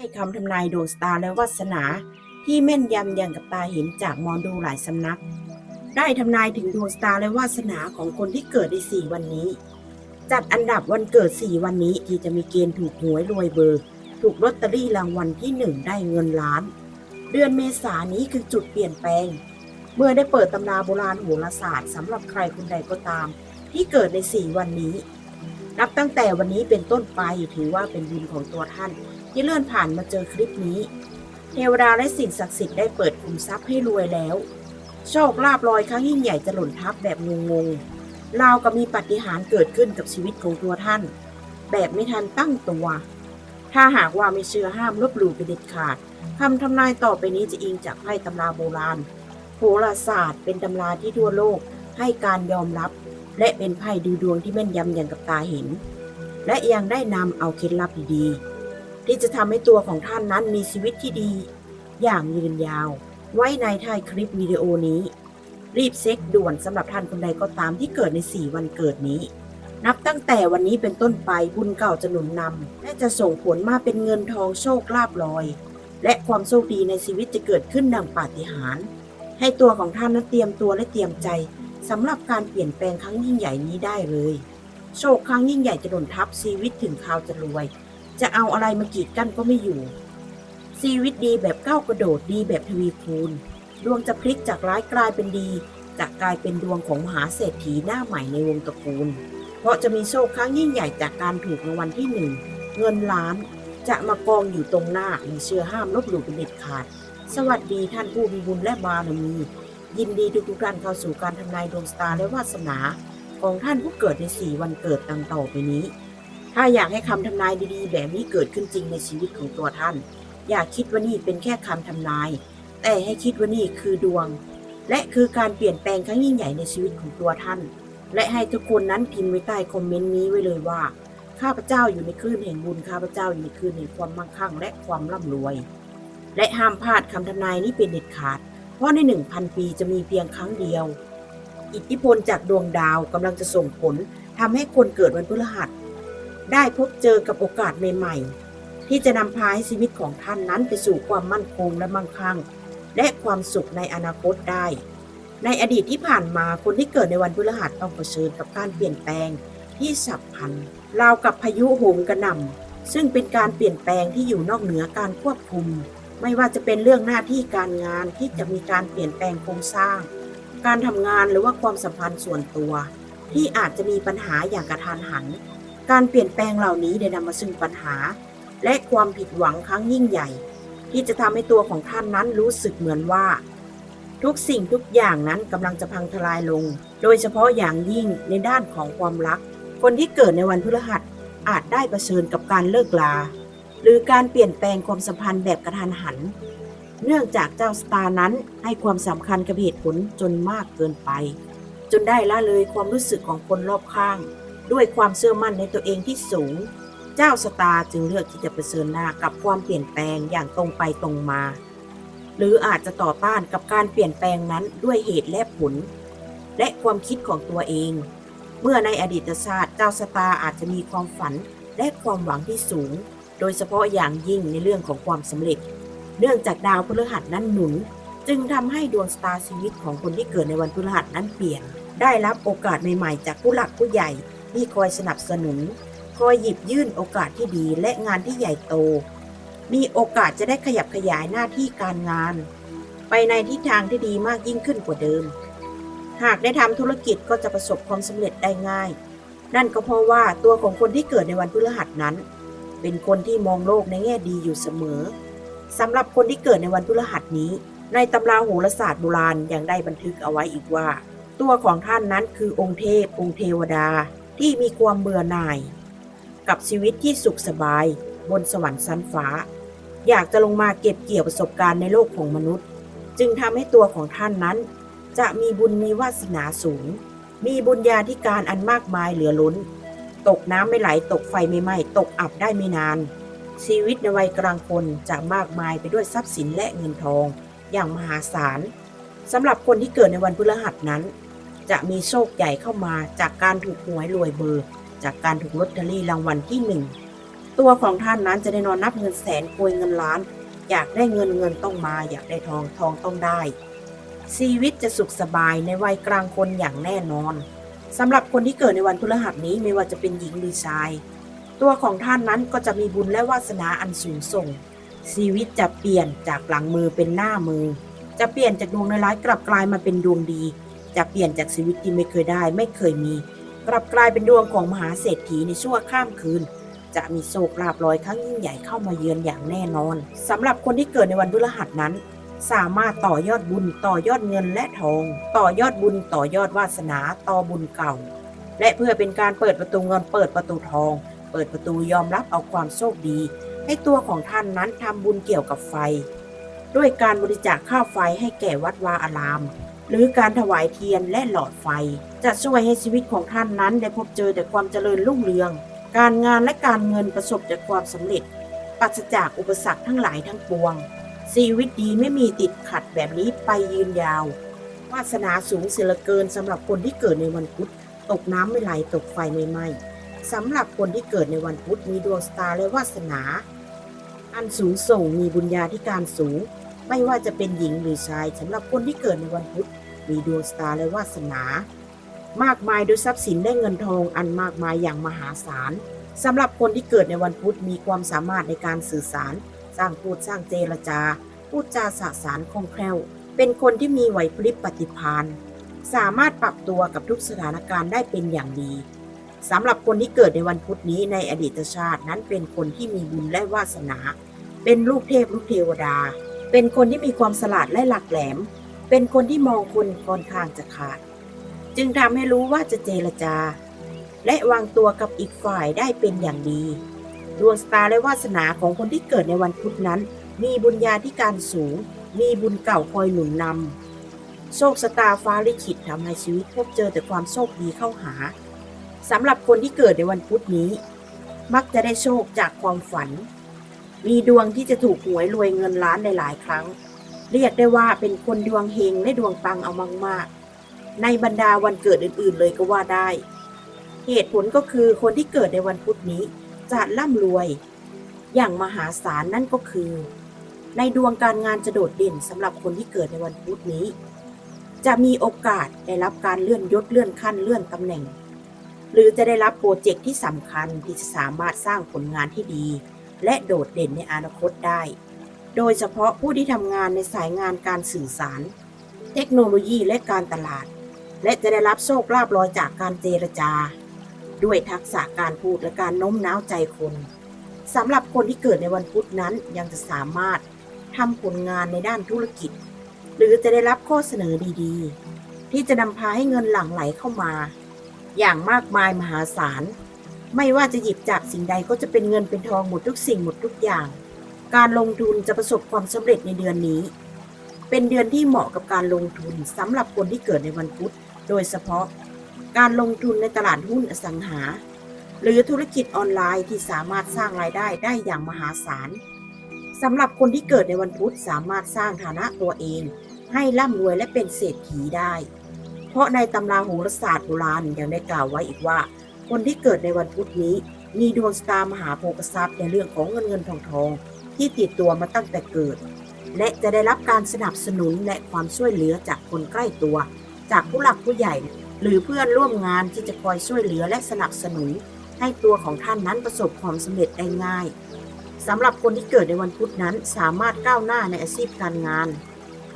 ให้คำทำนายดวงสตาและวาสนา ที่แม่นยำอย่างกับตาเห็นจากมอดูหลายสำนัก ได้ทำนายถึงดวงสตาและวาสนาของคนที่เกิดในสี่วันนี้ จัดอันดับวันเกิดสี่วันนี้ที่จะมีเกณฑ์ถูกหวยรวยเบอร์ ถูกลอตเตอรี่รางวัลที่หนึ่งได้เงินล้าน เดือนเมษายนนี้คือจุดเปลี่ยนแปลง เมื่อได้เปิดตำราโบราณโหราศาสตร์สำหรับใครคนใดก็ตาม ที่เกิดในสี่วันนี้นับตั้งแต่วันนี้เป็นต้นไปถือว่าเป็นบุญของตัวท่าน ที่เลื่อนผ่านมาเจอคลิปนี้ เทวดาและสิ่งศักดิ์สิทธิ์ได้เปิดคุมทรัพย์ให้รวยแล้ว โชคลาภลอยครั้งยิ่งใหญ่จะหล่นทับแบบงงๆราวกับมีปาฏิหารย์เกิดขึ้นกับชีวิตของตัวท่าน แบบไม่ทันตั้งตัว ถ้าหากว่าไม่เชื่อห้ามลบหลู่เป็นเด็ดขาดคำทำนายต่อไปนี้จะอิงจากไพ่ตำราโบราณ โหราศาสตร์เป็นตำราที่ทั่วโลกให้การยอมรับ และเป็นไพ่ดูดวงที่แม่นยำอย่างกับตาเห็น และยังได้นำเอาเคล็ดลับดีๆ ที่จะทำให้ตัวของท่านนั้นมีชีวิตที่ดี อย่างยืนยาว ไว้ในท้ายคลิปวิดีโอนี้ รีบเช็คด่วนสำหรับท่านคนใดก็ตามที่เกิดใน 4 วันเกิดนี้ นับตั้งแต่วันนี้เป็นต้นไปบุญเก่าจะหนุนนำและจะส่งผลมาเป็นเงินทองโชคลาภลอย และความโชคดีในชีวิตจะเกิดขึ้นดังปาฏิหาริย์ให้ตัวของท่านนั้นเตรียมตัวและเตรียมใจสำหรับการเปลี่ยนแปลงครั้งยิ่งใหญ่นี้ได้เลย โชคครั้งยิ่งใหญ่จะหนุนทับชีวิตถึงคราวจะรวย จะเอาอะไรมากีดกั้นก็ไม่อยู่ ชีวิตดีแบบก้าวกระโดดดีแบบทวีคูณ ดวงจะพลิกจากร้ายกลายเป็นดีจะกกลายเป็นดวงของมหาเศรษฐีหน้าใหม่ในวงตระกูล เพราะจะมีโชคครั้งยิ่งใหญ่จากการถูกรางวัลที่หนึ่งเงินล้านจะมากองอยู่ตรงหน้ามีเชื่อห้ามลบหลู่เป็นเด็ดขาด สวัสดีท่านผู้มีบุญและบารมี ยินดีทุกทุกๆท่านเข้าสู่การทำนายดวงสตาร์และวาสนา ของท่านผู้เกิดในสี่วันเกิดดังต่อไปนี้ ถ้าอยากให้คำทำนายดีๆ แบบนี้เกิดขึ้นจริงในชีวิตของตัวท่าน อย่าคิดว่านี่เป็นแค่คำทำนาย แต่ให้คิดว่านี่คือดวง และคือการเปลี่ยนแปลงครั้งยิ่งใหญ่ในชีวิตของตัวท่าน และให้ทุกคนนั้นพิมพ์ไว้ใต้คอมเมนต์นี้ไว้เลยว่า ข้าพเจ้าอยู่ในคลื่นแห่งบุญข้าพเจ้าอยู่ในคลื่นแห่งความมั่งคั่ง และความร่ำรวย และห้ามพลาดคำทำนายนี้เป็นเด็ดขาด เพราะในหนึ่งพันปีจะมีเพียงครั้งเดียว อิทธิพลจากดวงดาวกำลังจะส่งผลทำให้คนเกิดวันพฤหัส ได้พบเจอกับโอกาสใหม่ๆ ที่จะนำพาให้ชีวิตของท่านนั้นไปสู่ความมั่นคงและมั่งคั่ง และความสุขในอนาคตได้ ในอดีตที่ผ่านมาคนที่เกิดในวันพฤหัสต้องเผชิญกับการเปลี่ยนแปลงที่ฉับพันราวกับพายุโหมกระหน่ำซึ่งเป็นการเปลี่ยนแปลงที่อยู่นอกเหนือการควบคุม ไม่ว่าจะเป็นเรื่องหน้าที่การงานที่จะมีการเปลี่ยนแปลงโครงสร้าง การทำงานหรือว่าความสัมพันธ์ส่วนตัว ที่อาจจะมีปัญหาอย่างกระทานหัน การเปลี่ยนแปลงเหล่านี้ได้นำมาซึ่งปัญหา และความผิดหวังครั้งยิ่งใหญ่ ที่จะทำให้ตัวของท่านนั้นรู้สึกเหมือนว่า ทุกสิ่งทุกอย่างนั้นกำลังจะพังทลายลง โดยเฉพาะอย่างยิ่งในด้านของความรัก คนที่เกิดในวันพฤหัสอาจได้เผชิญกับการเลิกลา หรือการเปลี่ยนแปลงความสัมพันธ์แบบกระทันหัน เนื่องจากเจ้าสตาร์นั้นให้ความสำคัญกับเหตุผลจนมากเกินไป จนได้ละเลยความรู้สึกของคนรอบข้าง ด้วยความเชื่อมั่นในตัวเองที่สูง เจ้าสตาร์จึงเลือกที่จะเผชิญหน้ากับความเปลี่ยนแปลงอย่างตรงไปตรงมา หรืออาจจะต่อต้านกับการเปลี่ยนแปลงนั้นด้วยเหตุและผล และความคิดของตัวเอง เมื่อในอดีตชาติเจ้าสตาร์อาจจะมีความฝันและความหวังที่สูง โดยเฉพาะอย่างยิ่งในเรื่องของความสำเร็จ เนื่องจากดาวพฤหัสนั้นหนุน จึงทำให้ดวงสตาร์ชีวิตของคนที่เกิดในวันพฤหัสนั้นเปลี่ยนได้รับโอกาสใหม่ๆ จากผู้หลักผู้ใหญ่ ที่คอยสนับสนุน คอยหยิบยื่นโอกาสที่ดีและงานที่ใหญ่โต มีโอกาสจะได้ขยับขยายหน้าที่การงาน ไปในทิศทางที่ดีมากยิ่งขึ้นกว่าเดิม หากได้ทำธุรกิจก็จะประสบความสำเร็จได้ง่าย นั่นก็เพราะว่าตัวของคนที่เกิดในวันพฤหัสนั้น เป็นคนที่มองโลกในแง่ดีอยู่เสมอสำหรับคนที่เกิดในวันพฤหัสนี้ ในตำราโหราศาสตร์โบราณยังได้บันทึกเอาไว้อีกว่า ตัวของท่านนั้นคือองค์เทพ องค์เทวดา ที่มีความเบื่อหน่าย กับชีวิตที่สุขสบายบนสวรรค์ชั้นฟ้า อยากจะลงมาเก็บเกี่ยวประสบการณ์ในโลกของมนุษย์ จึงทำให้ตัวของท่านนั้น จะมีบุญมีวาสนาสูง มีบุญญาธิการอันมากมายเหลือล้น ตกน้ำไม่ไหลตกไฟไม่ไหม้ตกอับได้ไม่นาน ชีวิตในวัยกลางคนจะมากมายไปด้วยทรัพย์สินและเงินทอง อย่างมหาศาลสำหรับคนที่เกิดในวันพฤหัสนั้น จะมีโชคใหญ่เข้ามาจากการถูกหวยรวยเบอร์ จากการถูกลอตเตอรี่รางวัลที่หนึ่งตัวของท่านนั้นจะได้นอนนับเงินแสนโกยเงินล้าน อยากได้เงินเงินต้องมา อยากได้ทองทองต้องได้ ชีวิตจะสุขสบายในวัยกลางคนอย่างแน่นอนสำหรับคนที่เกิดในวันพฤหัสนี้ไม่ว่าจะเป็นหญิงหรือชาย ตัวของท่านนั้นก็จะมีบุญและวาสนาอันสูงส่ง ชีวิตจะเปลี่ยนจากหลังมือเป็นหน้ามือ จะเปลี่ยนจากดวงร้ายกลับกลายมาเป็นดวงดี จะเปลี่ยนจากชีวิตที่ไม่เคยได้ไม่เคยมี กลับกลายเป็นดวงของมหาเศรษฐีในชั่วข้ามคืน จะมีโชคลาภลอยครั้งยิ่งใหญ่เข้ามาเยือนอย่างแน่นอนสำหรับคนที่เกิดในวันพฤหัสนั้น สามารถต่อยอดบุญต่อยอดเงินและทอง ต่อยอดบุญต่อยอดวาสนาต่อบุญเก่า และเพื่อเป็นการเปิดประตูเงินเปิดประตูทอง เปิดประตูยอมรับเอาความโชคดี ให้ตัวของท่านนั้นทำบุญเกี่ยวกับไฟ ด้วยการบริจาคข้าวไฟให้แก่วัดวาอาราม หรือการถวายเทียนและหลอดไฟ จะช่วยให้ชีวิตของท่านนั้นได้พบเจอแต่ความเจริญรุ่งเรือง การงานและการเงินประสบแต่ความสำเร็จปราศจากอุปสรรคทั้งหลายทั้งปวง ชีวิตดีไม่มีติดขัดแบบนี้ไปยืนยาว วาสนาสูงเสียเหลือเกินสำหรับคนที่เกิดในวันพุธตกน้ำไม่ไหลตกไฟไม่ไหม้สำหรับคนที่เกิดในวันพุธมีดวงสตาร์และวาสนา อันสูงส่งมีบุญญาธิการสูง ไม่ว่าจะเป็นหญิงหรือชายสำหรับคนที่เกิดในวันพุธ มีดวงสตาและวาสนา มากมายด้วยทรัพย์สินได้เงินทองอันมากมายอย่างมหาศาลสำหรับคนที่เกิดในวันพุธมีความสามารถในการสื่อสาร สร้างพูดสร้างเจรจา พูดจาสะสารคล่องแคล่ว เป็นคนที่มีไหวพริบปฏิภาณสามารถปรับตัวกับทุกสถานการณ์ได้เป็นอย่างดีสำหรับคนที่เกิดในวันพุธนี้ในอดีตชาตินั้นเป็นคนที่มีบุญและวาสนา เป็นลูกเทพลูกเทวดา เป็นคนที่มีความสลาดและหลักแหลม เป็นคนที่มองคนค่อนข้างจะขาด จึงทำให้รู้ว่าจะเจรจา และวางตัวกับอีกฝ่ายได้เป็นอย่างดี ดวงสตาร์และวาสนาของคนที่เกิดในวันพุธนั้น มีบุญญาธิการสูง มีบุญเก่าคอยหนุนนำโชคชะตาฟ้าลิขิตทำให้ชีวิตพบเจอแต่ความโชคดีเข้าหาสำหรับคนที่เกิดในวันพุธนี้ มักจะได้โชคจากความฝัน มีดวงที่จะถูกหวยรวยเงินล้านในหลายครั้ง เรียกได้ว่าเป็นคนดวงเฮงและดวงปังเอามากๆ ในบรรดาวันเกิดอื่นๆเลยก็ว่าได้ เหตุผลก็คือคนที่เกิดในวันพุธนี้จะร่ำรวย อย่างมหาศาลนั่นก็คือ ในดวงการงานจะโดดเด่นสำหรับคนที่เกิดในวันพุธนี้ จะมีโอกาสได้รับการเลื่อนยศเลื่อนขั้นเลื่อนตำแหน่ง หรือจะได้รับโปรเจกต์ที่สำคัญที่จะสามารถสร้างผลงานที่ดี และโดดเด่นในอนาคตได้ โดยเฉพาะผู้ที่ทำงานในสายงานการสื่อสาร เทคโนโลยีและการตลาด และจะได้รับโชคลาภลอยจากการเจรจา ด้วยทักษะการพูดและการโน้มน้าวใจคนสำหรับคนที่เกิดในวันพุธนั้นยังจะสามารถทำผลงานในด้านธุรกิจ หรือจะได้รับข้อเสนอดีๆ ที่จะนำพาให้เงินหลั่งไหลเข้ามา อย่างมากมายมหาศาล ไม่ว่าจะหยิบจับสิ่งใดก็จะเป็นเงินเป็นทองหมดทุกสิ่งหมดทุกอย่าง การลงทุนจะประสบความสำเร็จในเดือนนี้ เป็นเดือนที่เหมาะกับการลงทุนสำหรับคนที่เกิดในวันพุธ โดยเฉพาะการลงทุนในตลาดหุ้นอสังหา หรือธุรกิจออนไลน์ที่สามารถสร้างรายได้ได้อย่างมหาศาลสำหรับคนที่เกิดในวันพุธสามารถสร้างฐานะตัวเอง ให้ร่ำรวยและเป็นเศรษฐีได้ เพราะในตำราโหราศาสตร์โบราณยังได้กล่าวไว้อีกว่า คนที่เกิดในวันพุธนี้ มีดวงสตาร์มหาโภคทรัพย์ในเรื่องของเงินเงินทองทอง ที่ติดตัวมาตั้งแต่เกิด และจะได้รับการสนับสนุนและความช่วยเหลือจากคนใกล้ตัว จากผู้หลักผู้ใหญ่ หรือเพื่อนร่วมงานที่จะคอยช่วยเหลือและสนับสนุน ให้ตัวของท่านนั้นประสบความสำเร็จได้ง่ายสำหรับคนที่เกิดในวันพุธนั้นสามารถก้าวหน้าในอาชีพการงาน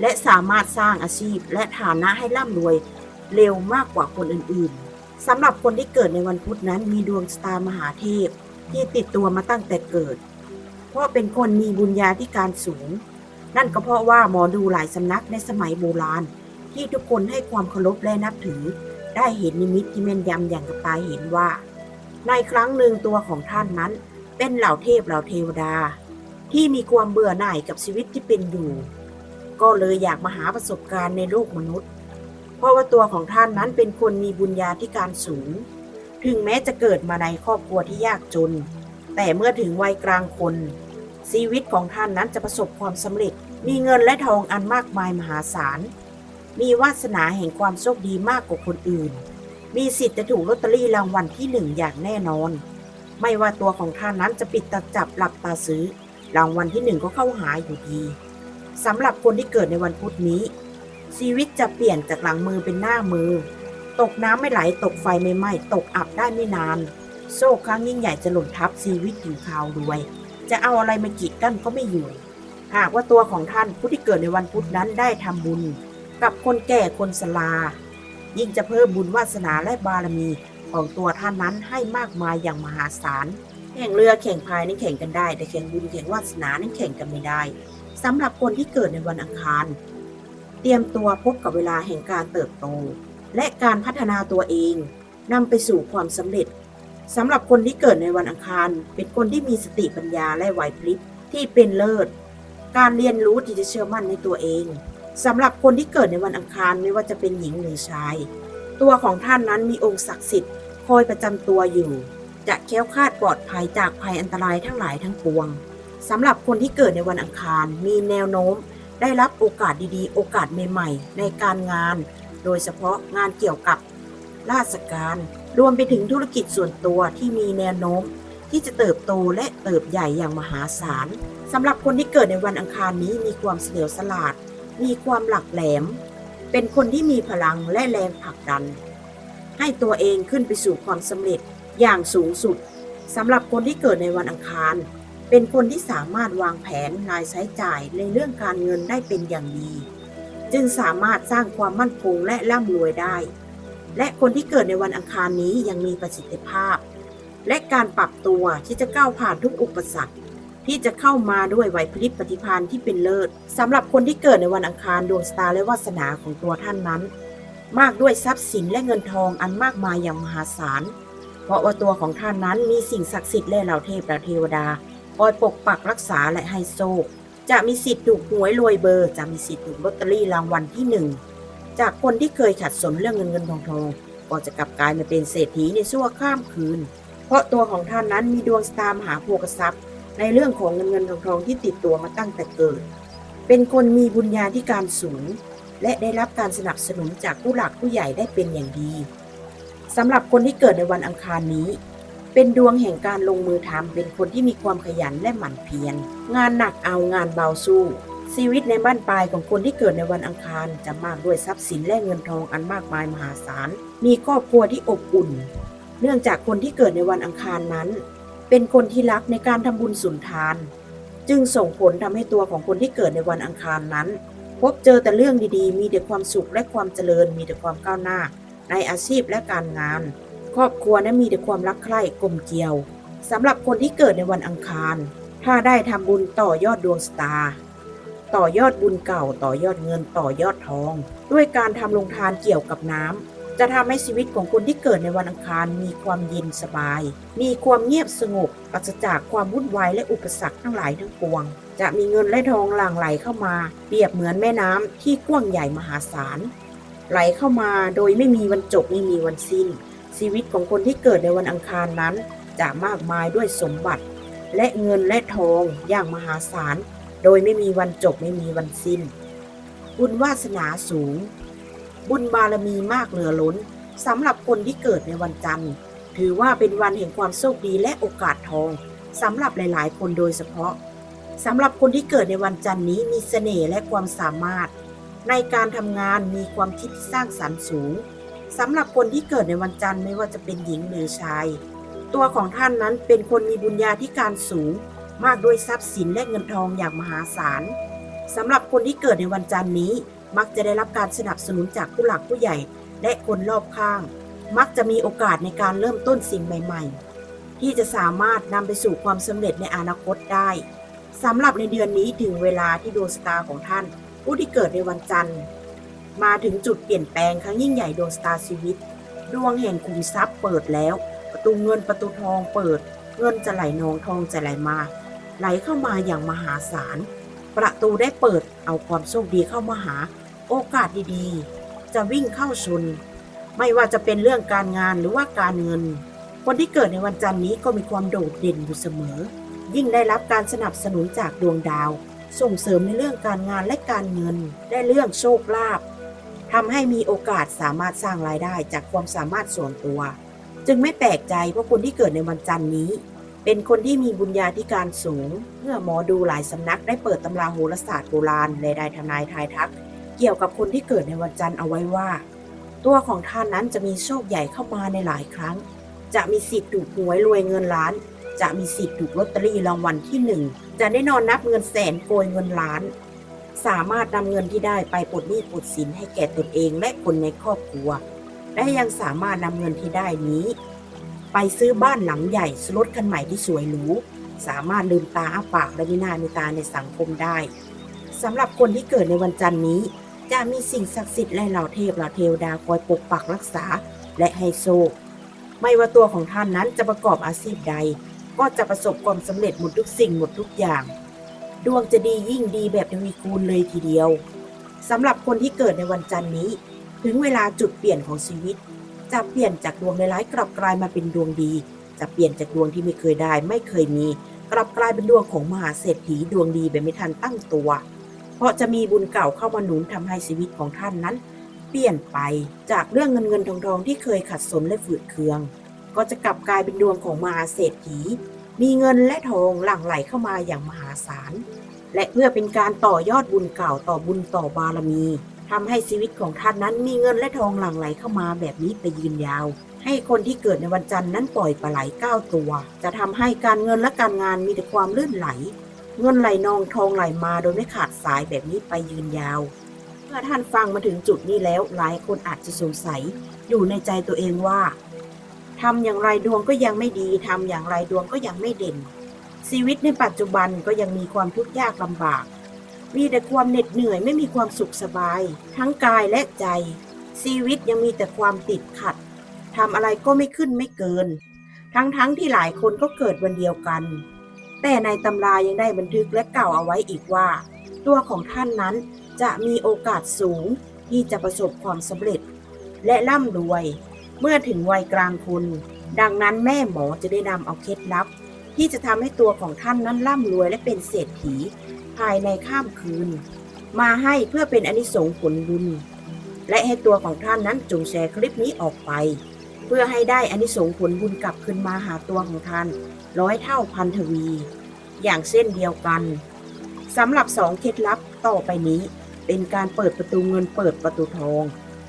และสามารถสร้างอาชีพและฐานะให้ร่ำรวยเร็วมากกว่าคนอื่นๆสำหรับคนที่เกิดในวันพุธนั้นมีดวงสตาร์มหาเทพที่ติดตัวมาตั้งแต่เกิด เพราะเป็นคนมีบุญญาธิการสูง นั่นก็เพราะว่าหมอดูหลายสำนักในสมัยโบราณ ที่ทุกคนให้ความเคารพและนับถือ ได้เห็นนิมิตที่แม่นยำอย่างกับตาเห็นว่า ในครั้งหนึ่งตัวของท่านนั้น เป็นเหล่าเทพเหล่าเทวดา ที่มีความเบื่อหน่ายกับชีวิตที่เป็นอยู่ ก็เลยอยากมาหาประสบการณ์ในโลกมนุษย์ เพราะว่าตัวของท่านนั้นเป็นคนมีบุญญาธิการสูง ถึงแม้จะเกิดมาในครอบครัวที่ยากจน แต่เมื่อถึงวัยกลางคน ชีวิตของท่านนั้นจะประสบความสำเร็จ มีเงินและทองอันมากมายมหาศาล มีวาสนาแห่งความโชคดีมากกว่าคนอื่น มีสิทธิ์จะถูกลอตเตอรี่รางวัลที่หนึ่งอย่างแน่นอน ไม่ว่าตัวของท่านนั้นจะปิดตาจับหลับตาซื้อ รางวัลที่หนึ่งก็เข้าหาอยู่ดีสำหรับคนที่เกิดในวันพุธนี้ ชีวิตจะเปลี่ยนจากหลังมือเป็นหน้ามือ ตกน้ำไม่ไหล ตกไฟไม่ไหม้ ตกอับได้ไม่นาน โซ่ครั้งยิ่งใหญ่จะหล่นทับชีวิตอยู่คราวรวย จะเอาอะไรมากีดกั้นก็ไม่อยู่ หากว่าตัวของท่านผู้ที่เกิดในวันพุธนั้นได้ทำบุญ กับคนแก่คนสลา ยิ่งจะเพิ่มบุญวาสนาและบารมีของตัวท่านนั้นให้มากมายอย่างมหาศาลแข่งเรือแข่งพายนี่แข่งกันได้ แต่แข่งบุญแข่งวาสนานี่แข่งกันไม่ได้สำหรับคนที่เกิดในวันอังคาร เตรียมตัวพบกับเวลาแห่งการเติบโต และการพัฒนาตัวเองนำไปสู่ความสำเร็จ สำหรับคนที่เกิดในวันอังคาร เป็นคนที่มีสติปัญญาและไหวพริบที่เป็นเลิศ การเรียนรู้ที่จะเชื่อมั่นในตัวเองสำหรับคนที่เกิดในวันอังคารไม่ว่าจะเป็นหญิงหรือชาย ตัวของท่านนั้นมีองค์ศักดิ์สิทธิ์คอยประจำตัวอยู่ จะแค้วคาดปลอดภัยจากภัยอันตรายทั้งหลายทั้งปวงสำหรับคนที่เกิดในวันอังคาร มีแนวโน้ม ได้รับโอกาสดีๆ โอกาสใหม่ ๆ ในการงาน โดยเฉพาะงานเกี่ยวกับราชการ รวมไปถึงธุรกิจส่วนตัวที่มีแนวโน้ม ที่จะเติบโตและเติบใหญ่อย่างมหาศาลสำหรับคนที่เกิดในวันอังคารนี้มีความเฉลียวฉลาด มีความหลักแหลม เป็นคนที่มีพลังและแรงผลักดัน ให้ตัวเองขึ้นไปสู่ความสำเร็จอย่างสูงสุดสำหรับคนที่เกิดในวันอังคาร เป็นคนที่สามารถวางแผนรายใช้จ่ายในเรื่องการเงินได้เป็นอย่างดี จึงสามารถสร้างความมั่นคงและร่ำรวยได้ และคนที่เกิดในวันอังคารนี้ยังมีประสิทธิภาพ และการปรับตัวที่จะก้าวผ่านทุกอุปสรรค ที่จะเข้ามาด้วยไหวพริบปฏิภาณที่เป็นเลิศสำหรับคนที่เกิดในวันอังคารดวงสตาร์และวาสนาของตัวท่านนั้น มากด้วยทรัพย์สินและเงินทองอันมากมายอย่างมหาศาล เพราะว่าตัวของท่านนั้นมีสิ่งศักดิ์สิทธิ์และเหล่าเทพและเทวดาคอยปกปักรักษาและให้โชคจะมีสิทธิ์ถูกหวยรวยเบอร์ จะมีสิทธิ์ถูกลอตเตอรี่รางวัลที่หนึ่ง จากคนที่เคยขัดสนเรื่องเงินเงินทองทองก็จะกลับกลายมาเป็นเศรษฐีในชั่วข้ามคืน เพราะตัวของท่านนั้นมีดวงสตาร์มหาโภคทรัพย์ ในเรื่องของเงินเงินทองทองที่ติดตัวมาตั้งแต่เกิด เป็นคนมีบุญญาธิการสูง และได้รับการสนับสนุนจากผู้หลักผู้ใหญ่ได้เป็นอย่างดีสำหรับคนที่เกิดในวันอังคารนี้ เป็นดวงแห่งการลงมือทำเป็นคนที่มีความขยันและหมั่นเพียร งานหนักเอางานเบาสู้ ชีวิตในบ้านปลายของคนที่เกิดในวันอังคารจะมากด้วยทรัพย์สินและเงินทองอันมากมายมหาศาล มีครอบครัวที่อบอุ่น เนื่องจากคนที่เกิดในวันอังคารนั้น เป็นคนที่รักในการทำบุญสุนทาน จึงส่งผลทำให้ตัวของคนที่เกิดในวันอังคารนั้น พบเจอแต่เรื่องดีๆ มีแต่ความสุขและความเจริญ มีแต่ความก้าวหน้า ในอาชีพและการงาน ครอบครัวนั้นมีแต่ความรักใคร่กลมเกลียวสำหรับคนที่เกิดในวันอังคาร ถ้าได้ทำบุญต่อยอดดวงสตาร์ ต่อยอดบุญเก่าต่อยอดเงินต่อยอดทอง ด้วยการทำลงทานเกี่ยวกับน้ำจะทำให้ชีวิตของคนที่เกิดในวันอังคารมีความเย็นสบาย มีความเงียบสงบปราศจากความวุ่นวายและอุปสรรคทั้งหลายทั้งปวง จะมีเงินและทองหลั่งไหลเข้ามา เปรียบเหมือนแม่น้ำที่กว้างใหญ่มหาศาลไหลเข้ามาโดยไม่มีวันจบไม่มีวันสิ้น ชีวิตของคนที่เกิดในวันอังคารนั้น จะมากมายด้วยสมบัติ และเงินและทองอย่างมหาศาล โดยไม่มีวันจบไม่มีวันสิ้น บุญวาสนาสูง บุญบารมีมากเหลือล้นสำหรับคนที่เกิดในวันจันทร์ ถือว่าเป็นวันแห่งความโชคดีและโอกาสทองสำหรับหลาย ๆ คนโดยเฉพาะสำหรับคนที่เกิดในวันจันทร์นี้มีเสน่ห์และความสามารถ ในการทำงานมีความคิดสร้างสรรค์สูงสำหรับคนที่เกิดในวันจันทร์ไม่ว่าจะเป็นหญิงหรือชาย ตัวของท่านนั้นเป็นคนมีบุญญาธิการสูง มากด้วยทรัพย์สินและเงินทองอย่างมหาศาลสำหรับคนที่เกิดในวันจันทร์นี้ มักจะได้รับการสนับสนุนจากผู้หลักผู้ใหญ่ และคนรอบข้าง มักจะมีโอกาสในการเริ่มต้นสิ่งใหม่ ๆ ที่จะสามารถนำไปสู่ความสำเร็จในอนาคตได้สำหรับในเดือนนี้ถึงเวลาที่ดวงชะตาของท่าน ผู้ที่เกิดในวันจันทร์ มาถึงจุดเปลี่ยนแปลงครั้งยิ่งใหญ่ดวงชะตาชีวิต ดวงแห่งคุมทรัพย์เปิดแล้ว ประตูเงินประตูทองเปิด เงินจะไหลนองทองจะไหลมา ไหลเข้ามาอย่างมหาศาล ประตูได้เปิดเอาความโชคดีเข้ามาหา โอกาสดีๆ จะวิ่งเข้าชน ไม่ว่าจะเป็นเรื่องการงานหรือว่าการเงิน คนที่เกิดในวันจันทร์นี้ก็มีความโดดเด่นอยู่เสมอ ยิ่งได้รับการสนับสนุนจากดวงดาว ส่งเสริมในเรื่องการงานและการเงิน ได้เรื่องโชคลาภทำให้มีโอกาสสามารถสร้างรายได้จากความสามารถส่วนตัว จึงไม่แปลกใจเพราะคนที่เกิดในวันจันทร์นี้ เป็นคนที่มีบุญญาธิการสูง เมื่อหมอดูหลายสำนักได้เปิดตำราโหราศาสตร์โบราณและได้ทำนายทายทัก เกี่ยวกับคนที่เกิดในวันจันทร์เอาไว้ว่า ตัวของท่านนั้นจะมีโชคใหญ่เข้ามาในหลายครั้ง จะมีสิทธิ์ถูกหวยรวยเงินล้าน จะมีสิทธิ์ถูกลอตเตอรี่รางวัลที่หนึ่งจะได้นอนนับเงินแสนโกยเงินล้าน สามารถนำเงินที่ได้ไปปลดหนี้ปลดสินให้แก่ตนเองและคนในครอบครัว และยังสามารถนำเงินที่ได้นี้ ไปซื้อบ้านหลังใหญ่รถคันใหม่ที่สวยหรู สามารถลืมตาอ้าปากและมีหน้ามีตาในสังคมได้สำหรับคนที่เกิดในวันจันทร์นี้ จะมีสิ่งศักดิ์สิทธิ์และเหล่าเทพเหล่าเทวดาคอยปกปักรักษาและให้โชคไม่ว่าตัวของท่านนั้นจะประกอบอาชีพใด ก็จะประสบความสำเร็จหมดทุกสิ่งหมดทุกอย่าง ดวงจะดียิ่งดีแบบทวีคูณเลยทีเดียวสำหรับคนที่เกิดในวันจันทร์นี้ ถึงเวลาจุดเปลี่ยนของชีวิต จะเปลี่ยนจากดวงร้ายกลับกลายมาเป็นดวงดี จะเปลี่ยนจากดวงที่ไม่เคยได้ ไม่เคยมี กลับกลายเป็นดวงของมหาเศรษฐีดวงดีแบบไม่ทันตั้งตัว เพราะจะมีบุญเก่าเข้ามาหนุนทำให้ชีวิตของท่านนั้น เปลี่ยนไปจากเรื่องเงินเงินทองทองที่เคยขัดสนและฝืดเคือง ก็จะกลับกลายเป็นดวงของมหาเศรษฐี มีเงินและทองหลั่งไหลเข้ามาอย่างมหาศาลและเพื่อเป็นการต่อยอดบุญเก่าต่อบุญต่อบารมี ทำให้ชีวิตของท่านนั้นมีเงินและทองหลั่งไหลเข้ามาแบบนี้ไปยืนยาว ให้คนที่เกิดในวันจันทร์นั้นปล่อยปลาไหลเก้าตัว จะทำให้การเงินและการงานมีแต่ความลื่นไหล เงินไหลนองทองไหลมาโดยไม่ขาดสายแบบนี้ไปยืนยาว เมื่อท่านฟังมาถึงจุดนี้แล้วหลายคนอาจจะสงสัย อยู่ในใจตัวเองว่าทำอย่างไรดวงก็ยังไม่ดีทำอย่างไรดวงก็ยังไม่เด่น ชีวิตในปัจจุบันก็ยังมีความทุกข์ยากลำบาก มีแต่ความเหน็ดเหนื่อยไม่มีความสุขสบาย ทั้งกายและใจ ชีวิตยังมีแต่ความติดขัดทำอะไรก็ไม่ขึ้นไม่เกิน ทั้งๆทที่หลายคนก็เกิดวันเดียวกัน แต่ในตำรายังได้บันทึกและกล่าวเอาไว้อีกว่า ตัวของท่านนั้นจะมีโอกาสสูงที่จะประสบความสำเร็จ และร่ำรวย เมื่อถึงวัยกลางคนดังนั้นแม่หมอจะได้นำเอาเคล็ดลับ ที่จะทำให้ตัวของท่านนั้นร่ำรวยและเป็นเศรษฐี ภายในข้ามคืน มาให้เพื่อเป็นอนิสงส์ผลบุญ และให้ตัวของท่านนั้นจงแชร์คลิปนี้ออกไป เพื่อให้ได้อนิสงส์ผลบุญกลับคืนมาหาตัวของท่านร้อยเท่าพันทวี อย่างเส้นเดียวกันสำหรับสองเคล็ดลับต่อไปนี้ เป็นการเปิดประตูเงินเปิดประตูทอง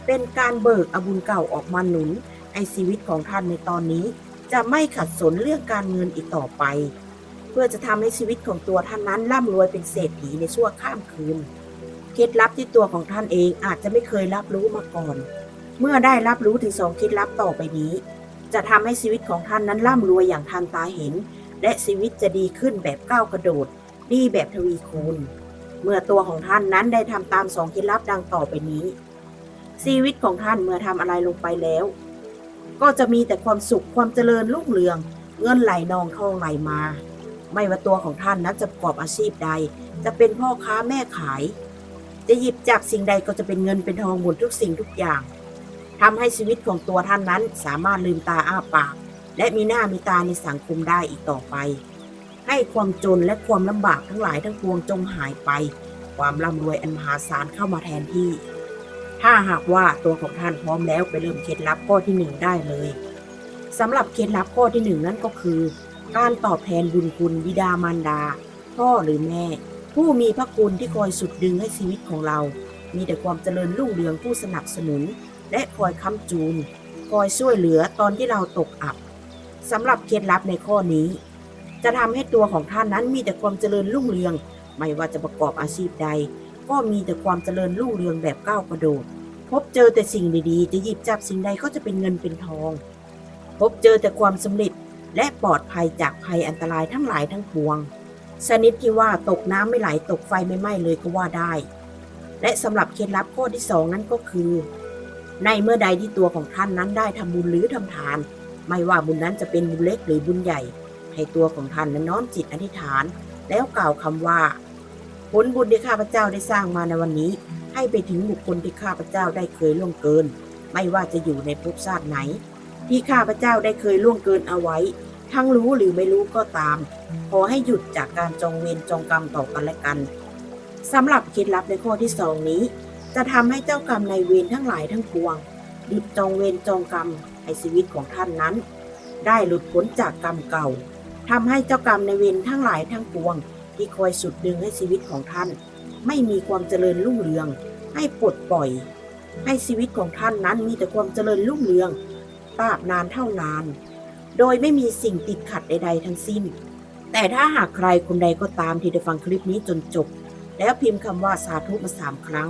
เป็นการเบิกอบุญเก่าออกมาหนุนไอชีวิตของท่านในตอนนี้ จะไม่ขัดสนเรื่องการเงินอีกต่อไป เพื่อจะทำให้ชีวิตของตัวท่านนั้นร่ำรวยเป็นเศรษฐีในชั่วข้ามคืน เคล็ดลับที่ตัวของท่านเองอาจจะไม่เคยรับรู้มาก่อน เมื่อได้รับรู้ถึงสองเคล็ดลับต่อไปนี้ จะทำให้ชีวิตของท่านนั้นร่ำรวยอย่างทันตาเห็น และชีวิตจะดีขึ้นแบบก้าวกระโดด ดีแบบทวีคูณ เมื่อตัวของท่านนั้นได้ทำตามสองเคล็ดลับดังต่อไปนี้ ชีวิตของท่านเมื่อทำอะไรลงไปแล้ว ก็จะมีแต่ความสุขความเจริญรุ่งเรืองเงินไหลนองทองไหลมา ไม่ว่าตัวของท่านนั้นจะประกอบอาชีพใด จะเป็นพ่อค้าแม่ขาย จะหยิบจับสิ่งใดก็จะเป็นเงินเป็นทองหมดทุกสิ่งทุกอย่างทำให้ชีวิตของตัวท่านนั้นสามารถลืมตาอ้าปาก และมีหน้ามีตาในสังคมได้อีกต่อไป ให้ความจนและความลำบากทั้งหลายทั้งปวงจงหายไป ความร่ำรวยอันมหาศาลเข้ามาแทนที่ ถ้าหากว่าตัวของท่านพร้อมแล้วไปเริ่มเคล็ดลับข้อที่หนึ่งได้เลยสำหรับเคล็ดลับข้อที่หนึ่งนั่นก็คือ การตอบแทนบุญคุณบิดามารดา พ่อหรือแม่ ผู้มีพระคุณที่คอยสุดดึงให้ชีวิตของเรา มีแต่ความเจริญรุ่งเรืองผู้สนับสนุน และคอยค้ำจูน คอยช่วยเหลือตอนที่เราตกอับสำหรับเคล็ดลับในข้อนี้ จะทำให้ตัวของท่านนั้นมีแต่ความเจริญรุ่งเรือง ไม่ว่าจะประกอบอาชีพใด ก็มีแต่ความเจริญรุ่งเรืองแบบก้าวกระโดด พบเจอแต่สิ่งดีๆ จะหยิบจับสิ่งใดก็จะเป็นเงินเป็นทอง พบเจอแต่ความสำเร็จ และปลอดภัยจากภัยอันตรายทั้งหลายทั้งปวงชนิดที่ว่าตกน้ำไม่ไหลตกไฟไม่ไหม้เลยก็ว่าได้ และสำหรับเคล็ดลับข้อที่สองนั้นก็คือ ในเมื่อใดที่ตัวของท่านนั้นได้ทำบุญหรือทำทาน ไม่ว่าบุญนั้นจะเป็นบุญเล็กหรือบุญใหญ่ ให้ตัวของท่านนั้นน้อมจิตอธิษฐาน แล้วกล่าวคำว่า ผลบุญที่ข้าพเจ้าได้สร้างมาในวันนี้ ให้ไปถึงบุคคลที่ข้าพเจ้าได้เคยล่วงเกิน ไม่ว่าจะอยู่ในภพชาติไหน ที่ข้าพเจ้าได้เคยล่วงเกินเอาไว้ ทั้งรู้หรือไม่รู้ก็ตาม ขอให้หยุดจากการจองเวรจองกรรมต่อกันและกันสำหรับเคล็ดลับในข้อที่สองนี้ จะทำให้เจ้ากรรมในเวรทั้งหลายทั้งปวง หยุดจองเวรจองกรรมให้ชีวิตของท่านนั้น ได้หลุดพ้นจากกรรมเก่าทำให้เจ้ากรรมในเวรทั้งหลายทั้งปวง ที่คอยสุดดึงให้ชีวิตของท่าน ไม่มีความเจริญรุ่งเรือง ให้ปลดปล่อย ให้ชีวิตของท่านนั้นมีแต่ความเจริญรุ่งเรือง ราบนานเท่านาน โดยไม่มีสิ่งติดขัดใด ๆ ทั้งสิ้น แต่ถ้าหากใครคนใดก็ตามที่ได้ฟังคลิปนี้จนจบ แล้วพิมพ์คำว่าสาธุมาสามครั้ง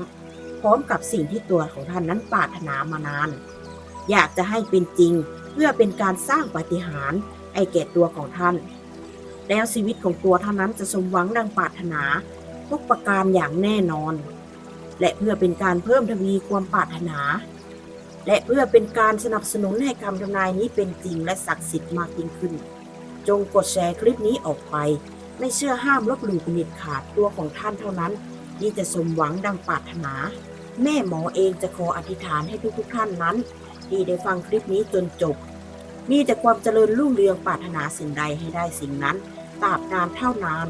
พร้อมกับสิ่งที่ตัวของท่านนั้นปรารถนามานาน อยากจะให้เป็นจริงเพื่อเป็นการสร้างปาฏิหาริย์ให้แก่ตัวของท่าน แล้วชีวิตของตัวท่านนั้นจะสมหวังดังปรารถนาทุกประการอย่างแน่นอน และเพื่อเป็นการเพิ่มทวีความปรารถนา และเพื่อเป็นการสนับสนุนให้คำทำนายนี้เป็นจริงและศักดิ์สิทธิ์มากยิ่งขึ้น จงกดแชร์คลิปนี้ออกไป ไม่เชื่อห้ามลบหลู่เป็นเด็ดขาดตัวของท่านเท่านั้น ที่จะสมหวังดังปรารถนา แม่หมอเองจะขออธิษฐานให้ทุกๆท่านนั้น ที่ได้ฟังคลิปนี้จนจบ มีแต่ความเจริญรุ่งเรืองปรารถนาสิ่งใดให้ได้สิ่งนั้นตราบนานเท่านาน